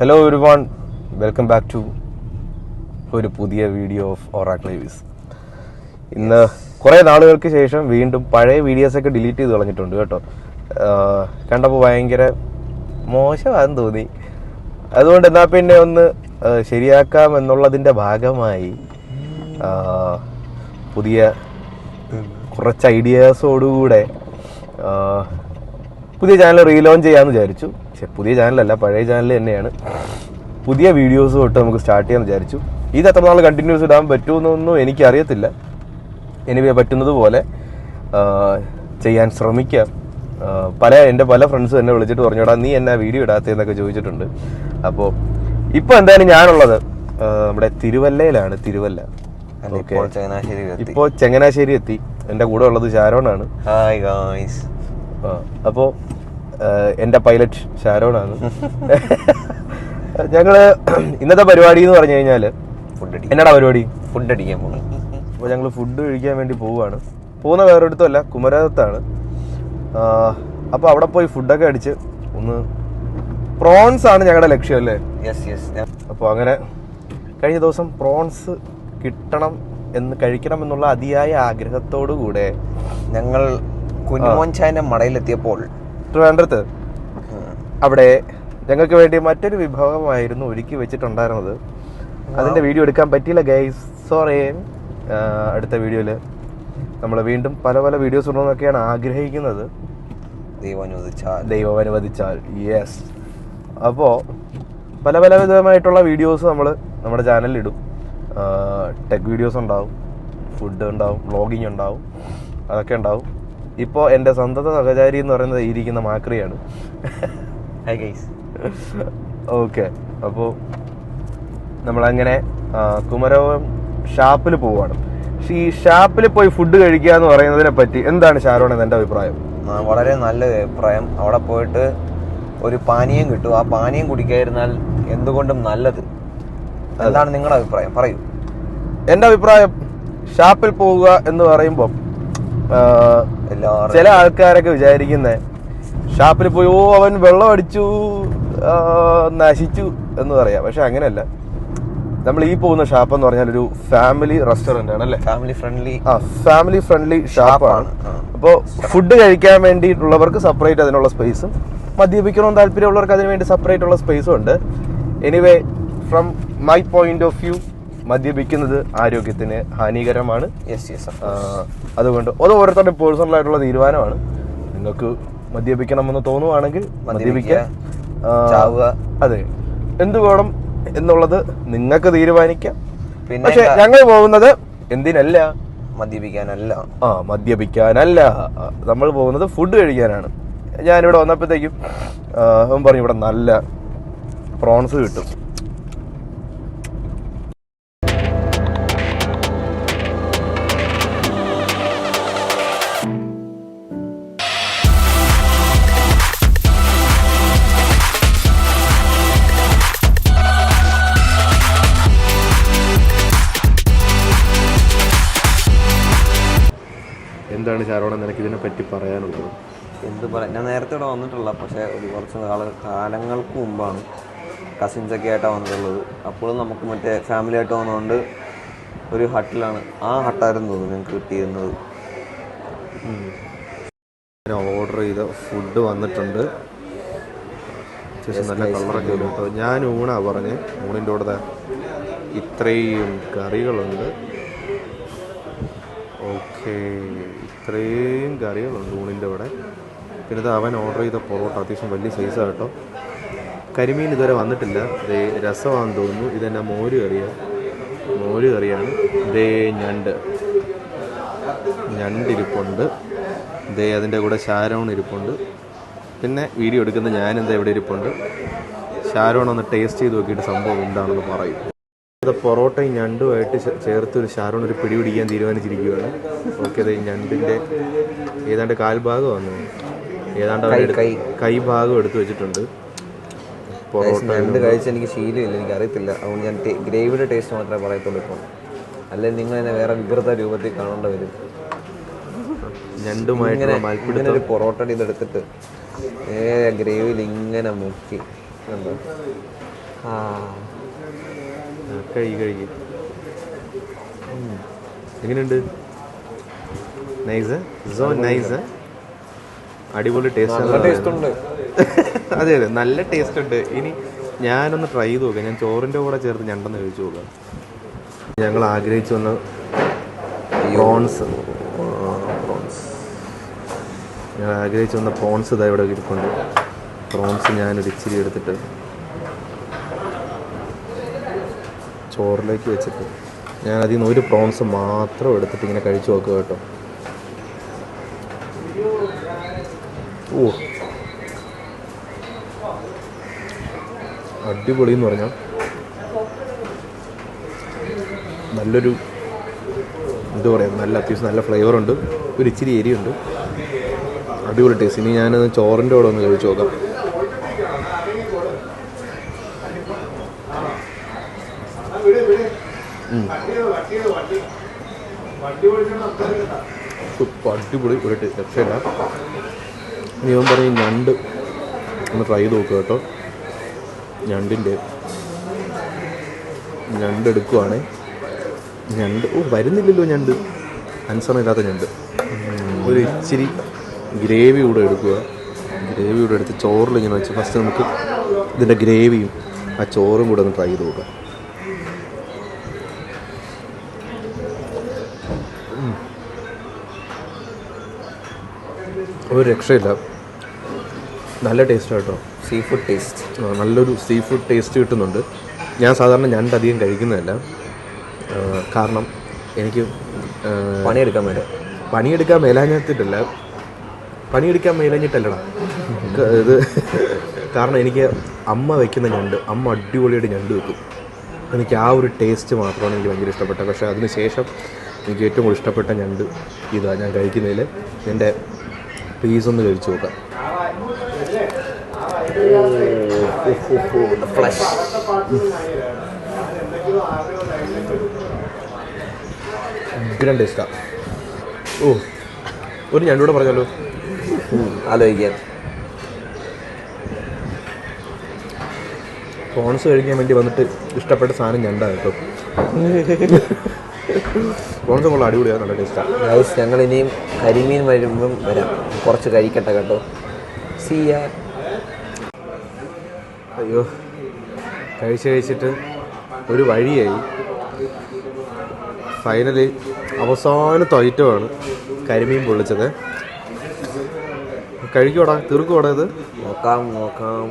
Hello ഒരു one welcome back to ഒരു പുതിയ വീഡിയോ ഓഫ് ഒറാക്ലേവിസ് ഇന്ന് കുറേ നാളുകൾക്ക് ശേഷം വീണ്ടും പഴയ വീഡിയോസൊക്കെ ഡിലീറ്റ് ചെയ്ത് കളഞ്ഞിട്ടുണ്ട് കേട്ടോ. കണ്ടപ്പോൾ ഭയങ്കര മോശമാണെന്ന് തോന്നി. അതുകൊണ്ട് എന്നാൽ പിന്നെ ഒന്ന് ശരിയാക്കാം എന്നുള്ളതിന്റെ ഭാഗമായി പുതിയ കുറച്ച് ഐഡിയാസോടുകൂടെ പുതിയ ചാനൽ റീലോഞ്ച് ചെയ്യാമെന്ന് വിചാരിച്ചു. പക്ഷെ പുതിയ ചാനലല്ല പഴയ ചാനൽ തന്നെയാണ്. പുതിയ വീഡിയോസ് തൊട്ട് നമുക്ക് സ്റ്റാർട്ട് ചെയ്യാൻ വിചാരിച്ചു. ഇത് എത്ര നാൾ കണ്ടിന്യൂസ് ഇടാൻ പറ്റുമെന്നൊന്നും എനിക്കറിയത്തില്ല. എനിവേ പറ്റുന്നത് പോലെ ചെയ്യാൻ ശ്രമിക്കാം പല എന്റെ പല ഫ്രണ്ട്സും എന്നെ വിളിച്ചിട്ട് പറഞ്ഞോടാ നീ എന്നാ വീഡിയോ ഇടാത്തതെന്നൊക്കെ ചോദിച്ചിട്ടുണ്ട്. അപ്പോൾ ഇപ്പോൾ എന്തായാലും ഞാനുള്ളത് നമ്മുടെ തിരുവല്ലയിലാണ് തിരുവല്ല. ഇപ്പോൾ ചങ്ങനാശ്ശേരി എത്തി. ഇപ്പോൾ ചങ്ങനാശ്ശേരി എത്തി. എന്റെ കൂടെ ഉള്ളത് ശാരോണാണ്. ഹായ് ഗായ്സ് ആ, എന്റെ പൈലറ്റ് ഷാരോണാണ്. ഞങ്ങൾ ഇന്നത്തെ പരിപാടി എന്ന് പറഞ്ഞു കഴിഞ്ഞാൽ ഫുഡ് എന്നടാ പരിപാടി? ഫുഡ് അടിക്കാൻ പോകുന്നത് അപ്പോൾ ഞങ്ങൾ ഫുഡ് കഴിക്കാൻ വേണ്ടി പോവുകയാണ് പോകുന്ന വേറൊരിടത്തുമല്ല കുമരകത്താണ്. അപ്പോൾ അവിടെ പോയി ഫുഡൊക്കെ അടിച്ച് ഒന്ന് പ്രോൺസ് ആണ് ഞങ്ങളുടെ ലക്ഷ്യം അല്ലേ? യെസ് യെസ് അപ്പോൾ അങ്ങനെ കഴിഞ്ഞ ദിവസം പ്രോൺസ് കിട്ടണം എന്ന് കഴിക്കണം എന്നുള്ള അതിയായ ആഗ്രഹത്തോടു കൂടെ ഞങ്ങൾ കുഞ്ഞുമോൻചായന്റെ മടയിലെത്തിയപ്പോൾ ട്രിവാൻഡ്രത്ത് അവിടെ ഞങ്ങൾക്ക് വേണ്ടി മറ്റൊരു വിഭവമായിരുന്നു ഒരുക്കി വെച്ചിട്ടുണ്ടായിരുന്നത്. അതിന്റെ വീഡിയോ എടുക്കാൻ പറ്റിയില്ല ഗൈസ് സോറി അടുത്ത വീഡിയോയിൽ നമ്മൾ വീണ്ടും പല പല വീഡിയോസ് ഇടണമെന്നൊക്കെയാണ് ആഗ്രഹിക്കുന്നത്. ദൈവം അനുവദിച്ചാൽ. ദൈവം അനുവദിച്ചാൽ. യെസ് അപ്പോൾ പല പല വിധമായിട്ടുള്ള വീഡിയോസ് നമ്മൾ നമ്മുടെ ചാനലിൽ ഇടും. ടെക് വീഡിയോസ് ഉണ്ടാവും ഫുഡ് ഉണ്ടാവും വ്ളോഗിങ് ഉണ്ടാവും അതൊക്കെ ഉണ്ടാവും. ഇപ്പോൾ എന്റെ സ്വന്തം സഹചാരി എന്ന് പറയുന്നത് ഇരിക്കുന്ന മാക്രിയാണ്. ഓക്കെ. അപ്പോൾ നമ്മളങ്ങനെ ആ, കുമരകം ഷാപ്പിൽ പോവാണ്. പക്ഷെ ഈ ഷാപ്പിൽ പോയി ഫുഡ് കഴിക്കുക എന്ന് പറയുന്നതിനെ പറ്റി എന്താണ് ഷാരോൺ എന്റെ അഭിപ്രായം? വളരെ നല്ല അഭിപ്രായം. അവിടെ പോയിട്ട് ഒരു പാനീയം കിട്ടും. ആ പാനീയം കുടിക്കാതിരുന്നാൽ എന്തുകൊണ്ടും നല്ലത്? അതാണ് നിങ്ങളുടെ അഭിപ്രായം? പറയൂ. എന്റെ അഭിപ്രായം ഷാപ്പിൽ പോവുക എന്ന് പറയുമ്പോൾ ചില ആൾക്കാരൊക്കെ വിചാരിക്കുന്നത് ഷാപ്പിൽ പോയി ഓ അവൻ വെള്ളം അടിച്ചു നശിച്ചു എന്ന് പറയാം. പക്ഷെ അങ്ങനെയല്ല. നമ്മൾ ഈ പോകുന്ന ഷാപ്പ് എന്ന് പറഞ്ഞാൽ ഒരു ഫാമിലി റെസ്റ്റോറന്റ് ആണ് അല്ലേ? ഫാമിലി ഫ്രണ്ട്ലി ആ ഫാമിലി ഫ്രണ്ട്ലി ഷാപ്പാണ്. അപ്പോൾ ഫുഡ് കഴിക്കാൻ വേണ്ടിയിട്ടുള്ളവർക്ക് സെപ്പറേറ്റ് അതിനുള്ള സ്പേസും മദ്യപിക്കണമെന്ന് താല്പര്യമുള്ളവർക്ക് അതിന് വേണ്ടി സെപ്പറേറ്റ് ഉള്ള സ്പേസും ഉണ്ട്. Anyway from my point of view മദ്യപിക്കുന്നത് ആരോഗ്യത്തിന് ഹാനികരമാണ്. അതുകൊണ്ട് അത് ഓരോരുത്തരുടെ പേഴ്സണൽ ആയിട്ടുള്ള തീരുമാനമാണ്. നിങ്ങൾക്ക് മദ്യപിക്കണമെന്ന് തോന്നുവാണെങ്കിൽ മദ്യപിക്കുക, ചാവുക. അതെ. എന്ത് വേണം എന്നുള്ളത് നിങ്ങൾക്ക് തീരുമാനിക്കാം. പിന്നെ പക്ഷെ ഞങ്ങൾ പോകുന്നത് എന്തിനല്ല? മദ്യപിക്കാനല്ല. ആ മദ്യപിക്കാനല്ല. നമ്മൾ പോകുന്നത് ഫുഡ് കഴിക്കാനാണ്. ഞാനിവിടെ വന്നപ്പോഴത്തേക്കും പറഞ്ഞു ഇവിടെ നല്ല പ്രോൺസ് കിട്ടും. എന്താണ് ശാരോണം നിനക്ക് ഇതിനെ പറ്റി പറയാനുള്ളത്? എന്ത് പറയാം ഞാൻ നേരത്തെ ഇവിടെ വന്നിട്ടുള്ള പക്ഷേ ഒരു കുറച്ച് നാൾ കാലങ്ങൾക്ക് മുമ്പാണ് കസിൻസ് ഒക്കെ ആയിട്ടാണ് വന്നിട്ടുള്ളത്. അപ്പോഴും നമുക്ക് മറ്റേ ഫാമിലി ആയിട്ട് വന്നതുകൊണ്ട് ഒരു ഹട്ടിലാണ് ആ ഹട്ടായിരുന്നു തോന്നുന്നു ഞങ്ങൾക്ക് കിട്ടിയിരുന്നത്. ഞാൻ ഓർഡർ ചെയ്ത ഫുഡ് വന്നിട്ടുണ്ട്. അത്യാവശ്യം നല്ല കളറൊക്കെ ഉണ്ട് കേട്ടോ. ഞാൻ ഊണാ പറഞ്ഞ്. ഊണിന്റെ കൂടെ ഇത്രയും കറികളുണ്ട്. ഓക്കെ ഇത്രയും കറികളുണ്ട് ഊണിന്റെ അവിടെ. പിന്നെ ഇത് അവൻ ഓർഡർ ചെയ്ത പൊറോട്ട അത്യാവശ്യം വലിയ സൈസാണ് കേട്ടോ. കരിമീൻ ഇതുവരെ വന്നിട്ടില്ല. ഇത് രസമാണെന്ന് തോന്നുന്നു. ഇതെന്നെ മോര് കറിയാണ് മോര് കറിയാണ്. ദേ ഞണ്ട്. ഞണ്ടിരിപ്പുണ്ട് ദേ അതിന്റെ കൂടെ ഷാരോൺ ഇരിപ്പുണ്ട്. പിന്നെ വീഡിയോ എടുക്കുന്ന ഞാനെന്താ ഇവിടെ ഇരിപ്പുണ്ട്? ഷാരോൺ ഒന്ന് ടേസ്റ്റ് ചെയ്ത് നോക്കിയിട്ട് സംഭവം എന്താണെന്ന് പറയും. ഇത് പൊറോട്ടയും ഞണ്ടുമായിട്ട് ചേർത്ത് ഒരു ഷാരോൺ ഒരു പിടി പിടിക്കാൻ തീരുമാനിച്ചിരിക്കുകയാണ്. ഓക്കെ അത് ഞണ്ടിന്റെ ഏതാണ്ട് കാൽഭാഗം വന്നു ഏതാണ്ട് അവരുടെ കൈ, എടുത്തു വെച്ചിട്ടുണ്ട്. പൊറോട്ട ഞണ്ട് കഴിച്ച് എനിക്ക് ശീലമില്ല എനിക്ക് അറിയത്തില്ല അതുകൊണ്ട് ഞാൻ ഗ്രേവിയുടെ ടേസ്റ്റ് മാത്രമേ പറയത്തുള്ളൂ ഇപ്പോൾ. അല്ലെങ്കിൽ നിങ്ങൾ എന്നെ വേറെ വിവൃത രൂപത്തിൽ കാണേണ്ട വരും. ഞണ്ടുമായിട്ട് ഒരു പൊറോട്ട ഇതെടുത്തിട്ട് നേരെ ഗ്രേവിയിൽ ഇങ്ങനെ മുക്കി. കണ്ടോ? ആ. കഴുകി കഴുകി എങ്ങനെയുണ്ട്? നൈസ്? So nice. അടിപൊളി ടേസ്റ്റ് ടേസ്റ്റ് ഉണ്ട്. അതെ അതെ. നല്ല ടേസ്റ്റ് ഉണ്ട്. ഇനി ഞാനൊന്ന് ട്രൈ ചെയ്ത് നോക്കാം. ഞാൻ ചോറിന്റെ കൂടെ ചേർത്ത് ഞണ്ടെന്ന് കഴിച്ചു നോക്കാം. ഞങ്ങൾ ആഗ്രഹിച്ചു വന്ന പ്രോൺസ് പ്രോൺസ് ഞങ്ങൾ ആഗ്രഹിച്ചു വന്ന പ്രോൺസ് ഇതാ ഇവിടെ ഇരിപ്പുണ്ട്. പ്രോൺസ് ഞാനൊരു ഇച്ചിരി എടുത്തിട്ട് ചോറിലേക്ക് വെച്ചിട്ട് ഞാൻ അതിൽ നിന്ന് ഒരു പ്രോൺസ് മാത്രം എടുത്തിട്ട് ഇങ്ങനെ കഴിച്ചു നോക്കുക കേട്ടോ. ഓ. അടിപൊളി എന്ന് പറഞ്ഞാൽ നല്ലൊരു എന്താ പറയുക നല്ല അത്യാവശ്യം നല്ല ഫ്ലേവറുണ്ട് ഒരു ഇച്ചിരി എരിയുണ്ട് അടിപൊളി ടേസ്റ്റ് ഇനി ഞാനത് ചോറിന്റെ കൂടെ ഒന്ന് കഴിച്ചു നോക്കാം. അടിപൊളി ഒരു രക്ഷയില്ല ഞാൻ പറയും ഞണ്ട് ഒന്ന് ട്രൈ ചെയ്ത് നോക്കുക കേട്ടോ. ഞണ്ടിന്റെ ഞണ്ട് എടുക്കുവാണേ. ഞണ്ട്. ഓ വരുന്നില്ലല്ലോ ഞണ്ട്. അനുസരണം ഇല്ലാത്ത ഞണ്ട് ഒരു ഇച്ചിരി ഗ്രേവി കൂടെ എടുക്കുക. ഗ്രേവി കൂടെ എടുത്ത് ചോറിൽ ഇങ്ങനെ വെച്ച് ഫസ്റ്റ് നമുക്ക് ഇതിന്റെ ഗ്രേവിയും ആ ചോറും കൂടെ ഒന്ന് ട്രൈ ചെയ്ത് നോക്കാം. ഒരു രക്ഷയില്ല. നല്ല ടേസ്റ്റ് കേട്ടോ. സീ ഫുഡ് ടേസ്റ്റ് നല്ലൊരു സീ ഫുഡ് ടേസ്റ്റ് കിട്ടുന്നുണ്ട്. ഞാൻ സാധാരണ ഞണ്ട് അധികം കഴിക്കുന്നതല്ല. കാരണം എനിക്ക് പണിയെടുക്കാൻ മേല. പണിയെടുക്കാൻ മേലാഞ്ഞിട്ടില്ല. പണിയെടുക്കാൻ മേലഞ്ഞിട്ടല്ലടാ. ഇത് കാരണം എനിക്ക് അമ്മ വെക്കുന്ന ഞണ്ട് അമ്മ അടിപൊളിയായിട്ട് ഞണ്ട് വെക്കും. എനിക്ക് ആ ഒരു ടേസ്റ്റ് മാത്രമാണ് എനിക്ക് ഭയങ്കര ഇഷ്ടപ്പെട്ടത്. പക്ഷേ അതിന് ശേഷം എനിക്ക് ഏറ്റവും കൂടുതൽ ഇഷ്ടപ്പെട്ട ഞണ്ട് ഇതാണ് ഞാൻ കഴിക്കുന്നതിൽ എന്റെ പീസ് ഒന്ന് കഴിച്ചു നോക്കാം. ഫ്ലഷ് ടേസ്റ്റാ ഓ ഒരു ഞണ്ടൂടെ പറഞ്ഞല്ലോ. ആലോചിക്കാൻ പ്രോൺസ് കഴിക്കാൻ വേണ്ടി വന്നിട്ട് ഇഷ്ടപ്പെട്ട സാധനം ഞണ്ടാ കേട്ടോ. പ്രോൺസ് കൊള്ളാം അടിപൊളിയാണ് നല്ല ടേസ്റ്റാണ് ഗൈസ് ഞങ്ങൾ ഇനിയും കരിമീൻ വരുമ്പം വരാം. കുറച്ച് കഴിക്കട്ടെ കേട്ടോ. സിയ അയ്യോ കഴിച്ച് കഴിച്ചിട്ട് ഒരു വഴിയായി. ഫൈനലി അവസാനത്തെ ഐറ്റമാണ് കരിമീൻ പൊള്ളിച്ചത്. കഴിക്കോടാ തീർക്കുവാടാ ഇത്? നോക്കാം നോക്കാം.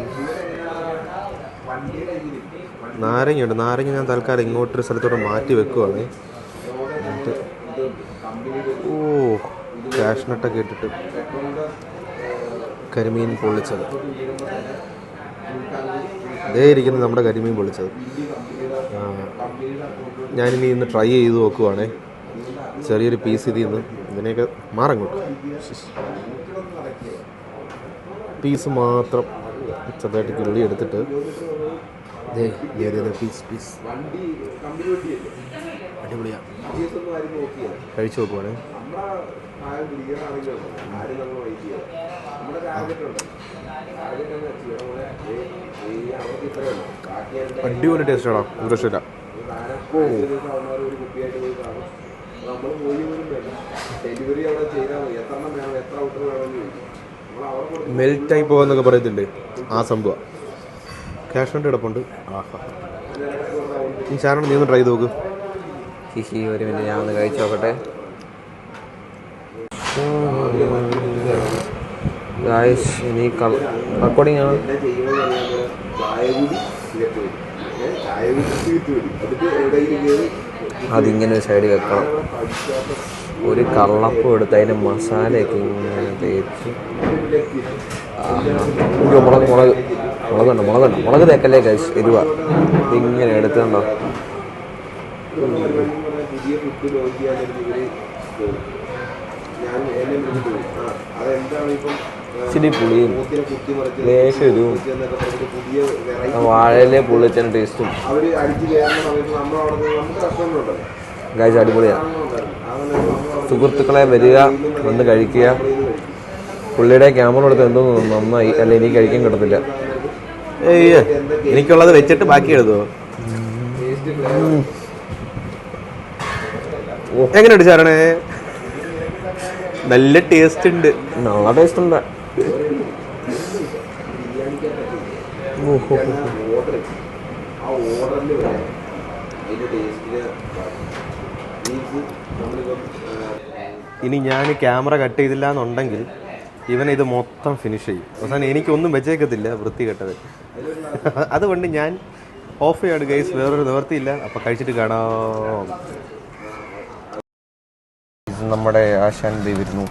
നാരങ്ങയുണ്ട്. നാരങ്ങ ഞാൻ തൽക്കാലം ഇങ്ങോട്ടൊരു സ്ഥലത്തോട്ട് മാറ്റി വെക്കുവാണ്. കാഷ്നട്ടൊക്കെ ഇട്ടിട്ട് കരിമീൻ പൊള്ളിച്ചത്. അതേ ഇരിക്കുന്നത് നമ്മുടെ കരിമീൻ പൊള്ളിച്ചത്. ഞാനിനി ഇന്ന് ട്രൈ ചെയ്ത് നോക്കുവാണേ. ചെറിയൊരു പീസ് ഇതിൽ നിന്ന് ഇതിനെയൊക്കെ മാറങ്ങോട്ട്. പീസ് മാത്രം ചെറുതായിട്ട് കിള്ളി എടുത്തിട്ട് ദേ, ഉണ്ട്. ടാർഗറ്റ് എന്ന് വെച്ചാൽ പീസ് അവർക്ക് കഴിച്ചു ബാക്കി അടിപൊളി ടേസ്റ്റ് ആണോ? ഒരു രക്ഷയില്ല മെൽറ്റായി പോകാന്നൊക്കെ പറയത്തില്ലേ ആ സംഭവം. ക്യാഷ് ഓൺ കിടപ്പുണ്ട്. ആഹാ. ഈ ചാനൽ നീ ഒന്ന് ട്രൈ ചെയ്ത് നോക്ക്. ശിശി ഒരു മിനിറ്റ് ഞാൻ ഒന്ന് കഴിച്ചു നോക്കട്ടെ. ഗായ്സ് ഇനി റെക്കോർഡിംഗ് ആണ്. അതിങ്ങനെ സൈഡിൽ വെക്കണം. ഒരു കള്ളപ്പം എടുത്ത് അതിന് മസാലയൊക്കെ ഇങ്ങനെ തേച്ച്. ഉയ്യോ, മുളക് മുളക് മുളകുണ്ട് മുളകുണ്ട് മുളക് തേക്കല്ലേ കഴിച്ച് എരിവ. ഇങ്ങനെ എടുത്തുണ്ടോ ഇച്ചിരി പുളിയും ലേശം എരിവും വാഴയിലെ പുളിച്ചതിന് ടേസ്റ്റും കഴിച്ച അടിപൊളിയാണ് സുഹൃത്തുക്കളെ വരിക വന്ന് കഴിക്കുക. പുള്ളിയുടെ ക്യാമറ എടുത്ത് എന്തോ നന്നായി. അല്ല എനിക്ക് കഴിക്കാൻ കിട്ടത്തില്ല. എനിക്കുള്ളത് വെച്ചിട്ട് ബാക്കി എഴുതുമോ എങ്ങനെയുണ്ട് ചാരണേ നല്ല ടേസ്റ്റ് ഉണ്ട്. നല്ല ടേസ്റ്റ് ഉണ്ട്. ഇനി ഞാൻ ക്യാമറ കട്ട് ചെയ്തില്ല എന്നുണ്ടെങ്കിൽ ഇവൻ ഇത് മൊത്തം ഫിനിഷ് ചെയ്യും. അവസാനം എനിക്കൊന്നും വെച്ചേക്കത്തില്ല വൃത്തി കെട്ടത്. അതുകൊണ്ട് ഞാൻ ഓഫ് ചെയ്യാണ് ഗൈസ് വേറൊരു നിവർത്തിയില്ല അപ്പൊ കഴിച്ചിട്ട് കാണാം. നമ്മുടെ ആശാൻ വരുന്നു.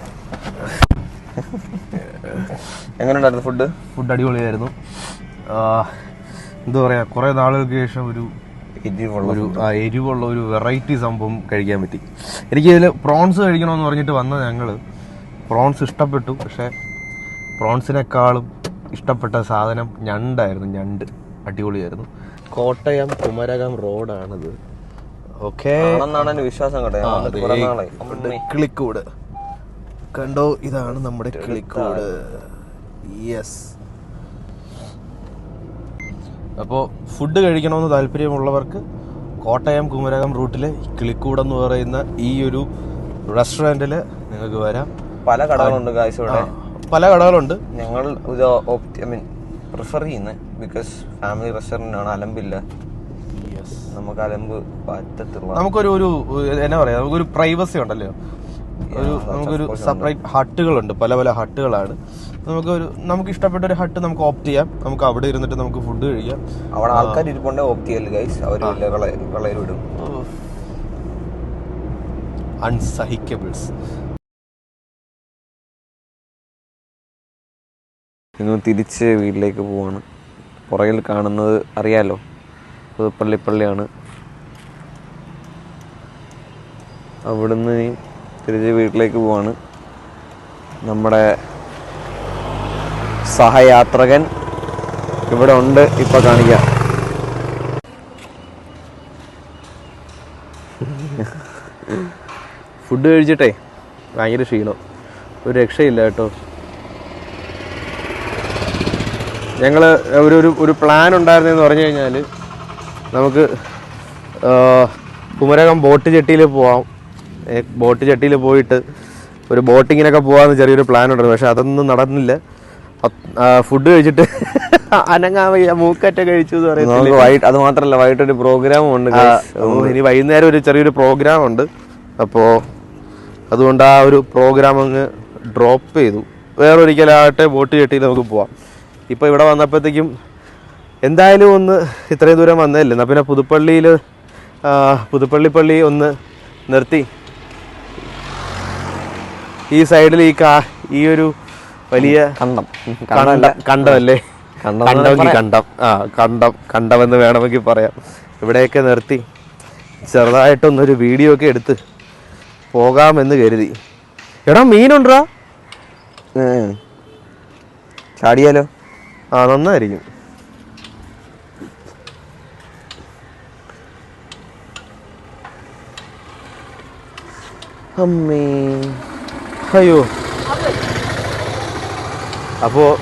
എങ്ങനെയുണ്ടായിരുന്നു ഫുഡ്? ഫുഡ് അടിപൊളിയായിരുന്നു. എന്താ പറയാ കുറെ നാളുകൾക്ക് ശേഷം ഒരു എരിവുള്ള ഒരു ആ, എരിവുള്ള ഒരു വെറൈറ്റി സംഭവം കഴിക്കാൻ പറ്റി. എനിക്ക് ഇതിൽ പ്രോൺസ് കഴിക്കണമെന്ന് പറഞ്ഞിട്ട് വന്ന ഞങ്ങൾ പ്രോൺസ് ഇഷ്ടപ്പെട്ടു പക്ഷേ പ്രോൺസിനേക്കാളും ഇഷ്ടപ്പെട്ട സാധനം ഞണ്ടായിരുന്നു ഞണ്ട്. അടിപൊളിയായിരുന്നു. കോട്ടയം കുമരകം റോഡാണിത്. കിളിക്കൂട്. കണ്ടോ? ഇതാണ് നമ്മുടെ കിളിക്കൂട്. യെസ് അപ്പോൾ ഫുഡ് കഴിക്കണമെന്ന് താല്പര്യമുള്ളവർക്ക് കോട്ടയം കുമരകം റൂട്ടിലെ കിളിക്കൂട് എന്ന് പറയുന്ന ഈ ഒരു റെസ്റ്റോറന്റിൽ നിങ്ങൾക്ക് വരാം. പല കടകളുണ്ട് ഇവിടെ. പല കടകളുണ്ട്. ഞങ്ങൾ ഇത് ഐ മീൻ പ്രിഫർ ചെയ്യുന്നത് ബിക്കോസ് ഫാമിലി റെസ്റ്റോറന്റ് ആണ് അലമ്പില്ല. നമുക്ക് അലമ്പ് പറ്റത്തുള്ള നമുക്കൊരു ഒരു എന്നാ പറയാ നമുക്കൊരു പ്രൈവസി ഉണ്ടല്ലോ. ഒരു നമുക്കൊരു സെപ്പറേറ്റ് ഹട്ടുകളുണ്ട് പല പല ഹട്ടുകളാണ്. നമുക്കൊരു നമുക്ക് ഇഷ്ടപ്പെട്ട ഒരു ഹട്ട് നമുക്ക് ഓപ്റ്റ് ചെയ്യാം. നമുക്ക് അവിടെ ഇരുന്നിട്ട് നമുക്ക് ഫുഡ് കഴിക്കാം. അവിടെ ആൾക്കാർ ഇരിപ്പുണ്ടേ ഓപ്റ്റ് ചെയ്യൽ ഗൈസ് അവർ വലിയ കളയിൽ വിടും. അൺസഹിക്കബിൾസ് ഇന്ന് തിരിച്ച് വീട്ടിലേക്ക് പോവാണ്. പുറകിൽ കാണുന്നത് അറിയാലോ? പള്ളിപ്പള്ളിയാണ് അവിടുന്ന് തിരിച്ച് വീട്ടിലേക്ക് പോവാണ്. നമ്മുടെ സഹയാത്രകൻ ഇവിടെ ഉണ്ട് ഇപ്പൊ കാണിക്കാം. ഫുഡ് കഴിച്ചിട്ടേ ഭയങ്കര ക്ഷീണം. ഒരു രക്ഷയില്ല കേട്ടോ. ഞങ്ങൾ ഒരു ഒരു പ്ലാൻ ഉണ്ടായിരുന്നെന്ന് പറഞ്ഞു കഴിഞ്ഞാൽ നമുക്ക് കുമരകം ബോട്ട് ജെട്ടിയിൽ പോവാം. ബോട്ട് ജെട്ടിയിൽ പോയിട്ട് ഒരു ബോട്ടിങ്ങിനൊക്കെ പോകാമെന്ന് ചെറിയൊരു പ്ലാൻ ഉണ്ടായിരുന്നു. പക്ഷെ അതൊന്നും നടന്നില്ല. ഫുഡ് കഴിച്ചിട്ട് അനങ്ങാവയ്യ മൂക്കറ്റ കഴിച്ചു എന്ന് പറയുന്നത് അത് മാത്രമല്ല വൈകിട്ടൊരു പ്രോഗ്രാമും ഉണ്ട്. ഇനി വൈകുന്നേരം ഒരു ചെറിയൊരു പ്രോഗ്രാം ഉണ്ട്. അപ്പോൾ അതുകൊണ്ട് ആ ഒരു പ്രോഗ്രാം അങ്ങ് ഡ്രോപ്പ് ചെയ്തു. വേറൊരിക്കലാകട്ടെ ബോട്ട് കെട്ടി നമുക്ക് പോവാം. ഇപ്പോൾ ഇവിടെ വന്നപ്പോഴത്തേക്കും എന്തായാലും ഒന്ന് ഇത്രയും ദൂരം വന്നതല്ലേ? എന്നാൽ പിന്നെ പുതുപ്പള്ളിയിൽ പുതുപ്പള്ളി പള്ളി ഒന്ന് നിർത്തി. ഈ സൈഡിൽ ഈ കാ ഈ ഒരു വലിയ കണ്ടം. കണ്ട കണ്ടമല്ലേ. കണ്ടം കണ്ടമെങ്കിൽ കണ്ടം. ആ കണ്ടം കണ്ടമെന്ന് വേണമെങ്കിൽ പറയാം. ഇവിടെയൊക്കെ നിർത്തി. ചെറുതായിട്ടൊന്നൊരു വീഡിയോ ഒക്കെ എടുത്ത് പോകാമെന്ന് കരുതി. എടാ മീനുണ്ടാ. ചാടിയാലോ? ആ നന്നായിരിക്കും. അമ്മേ. അയ്യോ. അപ്പോൾ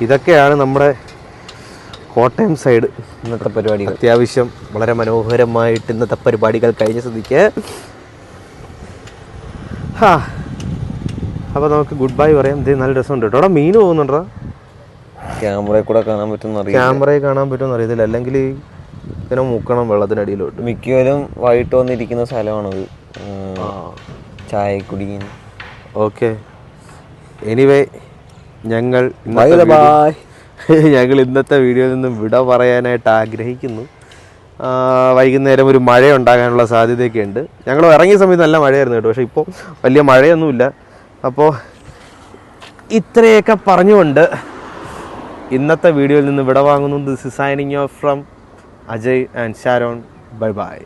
ഇതൊക്കെയാണ് നമ്മുടെ കോട്ടയം സൈഡ് ഇന്നത്തെ പരിപാടി അത്യാവശ്യം വളരെ മനോഹരമായിട്ട് ഇന്നത്തെ പരിപാടികൾ കഴിഞ്ഞ സ്ഥിതിക്ക്. ഹാ. അപ്പോൾ നമുക്ക് ഗുഡ് ബൈ പറയാം. ഇത് നല്ല രസമുണ്ട് കേട്ടോ. അവിടെ മീൻ പോകുന്നുണ്ടോ? ക്യാമറയിൽ കൂടെ കാണാൻ പറ്റുന്ന അറിയാം ക്യാമറയിൽ കാണാൻ പറ്റുമെന്ന് അറിയത്തില്ല. അല്ലെങ്കിൽ ഇങ്ങനെ മുക്കണം വെള്ളത്തിനടിയിലോട്ട്. മിക്കവരും വൈകിട്ട് വന്നിരിക്കുന്ന സ്ഥലമാണത്. ചായ കുടിക്കുന്നു ഓക്കെ. എനിവേ ഞങ്ങൾ ഞങ്ങൾ ഇന്നത്തെ വീഡിയോയിൽ നിന്നും വിട പറയാനായിട്ട് ആഗ്രഹിക്കുന്നു. വൈകുന്നേരം ഒരു മഴ ഉണ്ടാകാനുള്ള സാധ്യതയൊക്കെ ഉണ്ട് ഞങ്ങൾ ഇറങ്ങിയ സമയത്ത് നല്ല മഴയായിരുന്നു കേട്ടോ പക്ഷേ ഇപ്പോൾ വലിയ മഴയൊന്നുമില്ല. അപ്പോൾ ഇത്രയൊക്കെ പറഞ്ഞുകൊണ്ട് ഇന്നത്തെ വീഡിയോയിൽ നിന്ന് വിട വാങ്ങുന്നു this is signing off from Ajay and Sharon bye bye